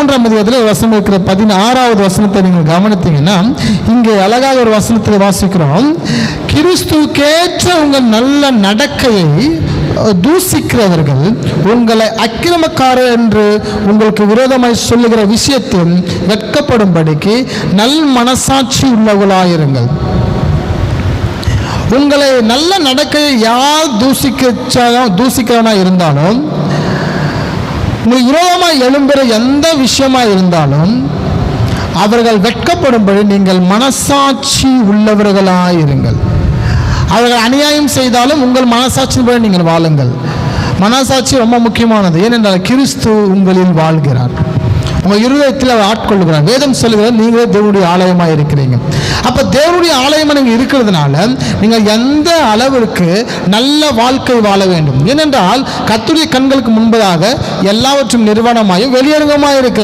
மூன்றாம் அதிகாரத்தில் வசனம் இருக்கிற பதினாறாவது வசனத்தை நீங்கள் கவனித்தீங்கன்னா இங்கே அழகாக ஒரு வசனத்தில் வாசிக்கிறோம். கிறிஸ்துவுக்கேற்ற உங்கள் நல்ல நடக்கையை தூசிக்கிறவர்கள் உங்களை அக்கிரமக்காரர் என்று உங்களுக்கு விரோதமாய் சொல்லுகிற விஷயத்தில் வெட்கப்படும்படிக்கு நல் மனசாட்சி உள்ளவர்களாயிருங்கள். உங்களை நல்ல நடக்கையை யார் தூசிக்க தூசிக்கிறவனா இருந்தாலும் நீ விரோதமாக எழும்புகிற எந்த விஷயமா இருந்தாலும் அவர்கள் வெட்கப்படும்படி நீங்கள் மனசாட்சி உள்ளவர்களாயிருங்கள் அவர்கள் அநியாயம் செய்தாலும் உங்கள் மனசாட்சியின்படி நீங்கள் வாழுங்கள். மனசாட்சி ரொம்ப முக்கியமானது. ஏனென்றால் கிறிஸ்து உங்களில் வாழ்கிறார். உங்க இருதயத்தில் அவர் ஆட்கொள்கிறார் வேதம் சொல்லுகிறது நீங்களே தேவனுடைய ஆலயமாக இருக்கிறீங்க. அப்போ தேவனுடைய ஆலயமாக நீங்க இருக்கிறதுனால நீங்க எந்த அளவிற்கு நல்ல வாழ்க்கை வாழ வேண்டும்? ஏனென்றால் கத்துடைய கண்களுக்கு முன்பதாக எல்லாவற்றும் நிர்வாணமாயும் வெளியரங்கமாக இருக்கு.